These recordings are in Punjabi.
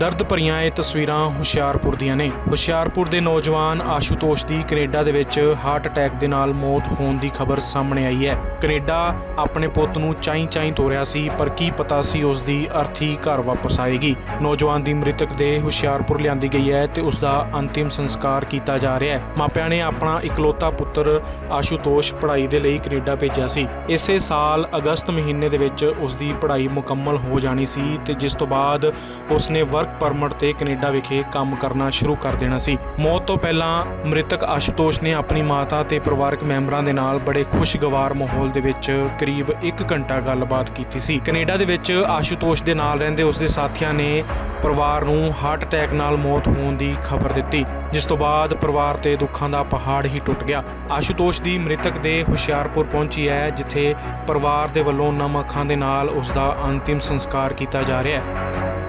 ਦਰਦ ਭਰੀਆਂ ਇਹ ਤਸਵੀਰਾਂ ਹੁਸ਼ਿਆਰਪੁਰ ਦੀਆਂ ਨੇ। ਹੁਸ਼ਿਆਰਪੁਰ ਦੇ ਨੌਜਵਾਨ ਆਸ਼ੂਤੋਸ਼ ਦੀ ਕੈਨੇਡਾ ਦੇ ਵਿੱਚ ਹਾਰਟ ਅਟੈਕ ਦੇ ਨਾਲ ਮੌਤ ਹੋਣ ਦੀ ਖਬਰ ਸਾਹਮਣੇ ਆਈ ਹੈ। ਕੈਨੇਡਾ ਆਪਣੇ ਪੁੱਤ ਨੂੰ ਚਾਈ ਚਾਈ ਤੋਰਿਆ ਸੀ, ਪਰ ਕੀ ਪਤਾ ਸੀ ਉਸ ਦੀ ਅਰਥੀ ਘਰ ਵਾਪਸ ਆਏਗੀ। ਨੌਜਵਾਨ ਦੀ ਮ੍ਰਿਤਕ ਦੇ ਹੁਸ਼ਿਆਰਪੁਰ ਲਿਆਂਦੀ ਗਈ ਹੈ ਤੇ ਉਸ ਦਾ ਅੰਤਿਮ ਸੰਸਕਾਰ ਕੀਤਾ ਜਾ ਰਿਹਾ ਹੈ। ਮਾਪਿਆਂ ਨੇ ਆਪਣਾ ਇਕਲੌਤਾ ਪੁੱਤਰ ਆਸ਼ੂਤੋਸ਼ ਪੜ੍ਹਾਈ ਦੇ ਲਈ ਕੈਨੇਡਾ ਭੇਜਿਆ ਸੀ। ਇਸੇ ਸਾਲ ਅਗਸਤ ਮਹੀਨੇ ਦੇ ਵਿੱਚ ਉਸ ਦੀ ਪੜ੍ਹਾਈ ਮੁਕੰਮਲ ਹੋ ਜਾਣੀ ਸੀ ਤੇ ਜਿਸ ਤੋਂ ਬਾਅਦ ਉਸ ਨੇ ਵਰਕ ਪਰਮਿਟ ਤੇ ਕੈਨੇਡਾ ਵਿਖੇ ਕੰਮ ਕਰਨਾ ਸ਼ੁਰੂ ਕਰ ਦੇਣਾ ਸੀ। ਮੌਤ ਤੋਂ ਪਹਿਲਾਂ ਮ੍ਰਿਤਕ ਆਸ਼ੂਤੋਸ਼ ਨੇ ਆਪਣੀ ਮਾਤਾ ਤੇ ਪਰਿਵਾਰਕ ਮੈਂਬਰਾਂ ਦੇ ਨਾਲ ਬੜੇ ਖੁਸ਼ਗਵਾਰ ਮਾਹੌਲ ਦੇ ਵਿੱਚ ਕਰੀਬ 1 ਘੰਟਾ ਗੱਲਬਾਤ ਕੀਤੀ ਸੀ। ਕੈਨੇਡਾ ਦੇ ਵਿੱਚ ਆਸ਼ੂਤੋਸ਼ ਦੇ ਨਾਲ ਰਹਿੰਦੇ ਉਸ ਦੇ ਸਾਥੀਆਂ ਨੇ ਪਰਿਵਾਰ ਨੂੰ ਹਾਰਟ ਅਟੈਕ ਨਾਲ ਮੌਤ ਹੋਣ ਦੀ ਖਬਰ ਦਿੱਤੀ, ਜਿਸ ਤੋਂ ਬਾਅਦ ਪਰਿਵਾਰ ਤੇ ਦੁੱਖਾਂ ਦਾ ਪਹਾੜ ਹੀ ਟੁੱਟ ਗਿਆ। ਆਸ਼ੂਤੋਸ਼ ਦੀ ਮ੍ਰਿਤਕ ਦੇ ਹੁਸ਼ਿਆਰਪੁਰ ਪਹੁੰਚੀ ਹੈ, ਜਿੱਥੇ ਪਰਿਵਾਰ ਦੇ ਵੱਲੋਂ ਨਮ ਅੱਖਾਂ ਦੇ ਨਾਲ ਉਸ ਦਾ ਅੰਤਿਮ ਸੰਸਕਾਰ ਕੀਤਾ ਜਾ ਰਿਹਾ ਹੈ।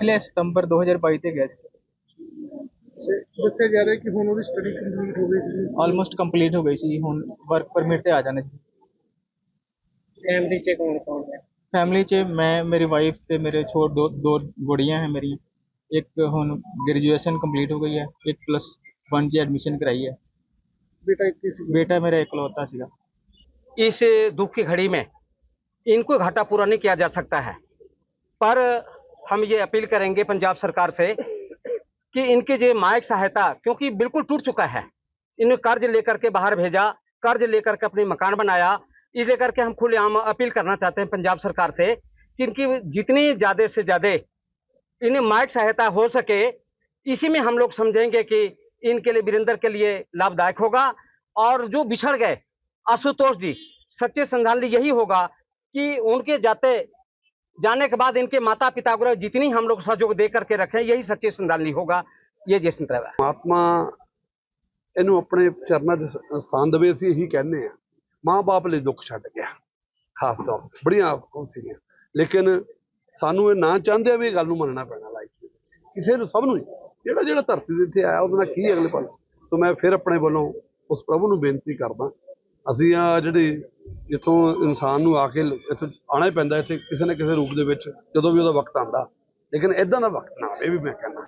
ਪਿਛਲੇ ਸਤੰਬਰ 2022 ਤੇ ਗਏ ਸੀ ਤੇ ਦੱਸਿਆ ਜਾ ਰਿਹਾ ਕਿ ਹੁਣ ਉਹਦੀ ਸਟੱਡੀ ਕੰਪਲੀਟ ਹੋ ਗਈ ਸੀ ਆਲਮੋਸਟ ਕੰਪਲੀਟ ਹੋ ਗਈ ਸੀ ਹੁਣ ਵਰਕ ਪਰਮਿਟ ਤੇ ਆ ਜਾਣੇ ਸੀ ਫੈਮਿਲੀ ਚ ਕੌਣ ਕੌਣ ਹੈ ਫੈਮਿਲੀ 'ਚ ਮੈਂ ਮੇਰੀ ਵਾਈਫ ਤੇ ਮੇਰੇ ਛੋਟ ਦੋ ਦੋ ਗੁੜੀਆਂ ਹੈ ਮੇਰੀ ਇੱਕ ਹੁਣ ਗ੍ਰੈਜੂਏਸ਼ਨ ਕੰਪਲੀਟ ਹੋ ਗਈ ਹੈ ਇੱਕ ਪਲੱਸ 1 'ਚ ਐਡਮਿਸ਼ਨ ਕਰਾਈ ਹੈ ਬੇਟਾ ਇੱਥੇ ਸੀ ਬੇਟਾ ਮੇਰਾ ਇਕਲੌਤਾ ਸੀਗਾ इस दुख की घड़ी में इनको घाटा पूरा नहीं किया जा सकता है पर हम ये अपील करेंगे पंजाब सरकार से कि इनकी जो मायक सहायता, क्योंकि बिल्कुल टूट चुका है, इन्हें कर्ज लेकर के बाहर भेजा, कर्ज लेकर के अपनी मकान बनाया, इस लेकर के हम खुलेआम अपील करना चाहते हैं पंजाब सरकार से कि इनकी जितनी ज़्यादा से ज़्यादा इन्हें मायक सहायता हो सके, इसी में हम लोग समझेंगे कि इनके लिए, वीरेंद्र के लिए लाभदायक होगा। और जो बिछड़ गए, आशुतोष जी, सच्चे श्रद्धांजलि यही होगा कि उनके जाते जाने के बाद इनके माता पिता को जितनी हम लोग सहयोग दे करके रखें यही सच्चे श्रद्धांजलि होगा ये जैसन ड्राइवर ਪਰਮਾਤਮਾ ਇਹਨੂੰ ਆਪਣੇ ਚਰਨਾਂ 'ਚ ਸ- ਸਥਾਨ ਦੇਵੇ ਅਸੀਂ ਇਹੀ ਕਹਿੰਦੇ ਆ ਮਾਂ-ਬਾਪ ਲਈ ਦੁੱਖ ਛੱਡ ਗਿਆ ਖਾਸ ਤੌਰ ਤੇ ਬੜੀਆਂ ਉਹ ਸੀਗੀਆਂ ਲੇਕਿਨ ਸਾਨੂੰ ਇਹ ਨਾ ਚਾਹੁੰਦੇ ਵੀ ਇਹ ਗੱਲ ਨੂੰ ਮੰਨਣਾ ਪੈਣਾ ਲਾਈਫ ਦੇ ਵਿੱਚ ਕਿਸੇ ਨੂੰ ਸਭ ਨੂੰ ਹੀ। ਜਿਹੜਾ ਜਿਹੜਾ ਧਰਤੀ ਦੇ ਇੱਥੇ ਆਇਆ ਉਹਦੇ ਨਾਲ ਕੀ ਅਗਲੇ ਪਲ ਸੋ ਮੈਂ ਫਿਰ ਆਪਣੇ ਵੱਲੋਂ ਉਸ ਪ੍ਰਭੂ ਨੂੰ ਬੇਨਤੀ ਕਰਦਾ ਅਸੀਂ ਆ ਜਿਹੜੀ ਜਿੱਥੋਂ ਇਨਸਾਨ ਨੂੰ ਆ ਕੇ ਇੱਥੋਂ ਆਉਣਾ ਹੀ ਪੈਂਦਾ ਇੱਥੇ ਕਿਸੇ ਨਾ ਕਿਸੇ ਰੂਪ ਦੇ ਵਿੱਚ, ਜਦੋਂ ਵੀ ਉਹਦਾ ਵਕਤ ਆਉਂਦਾ। ਲੇਕਿਨ ਇਦਾਂ ਦਾ ਵਕਤ ਨਾ ਆਵੇ, ਇਹ ਵੀ ਮੈਂ ਕਹਿੰਦਾ।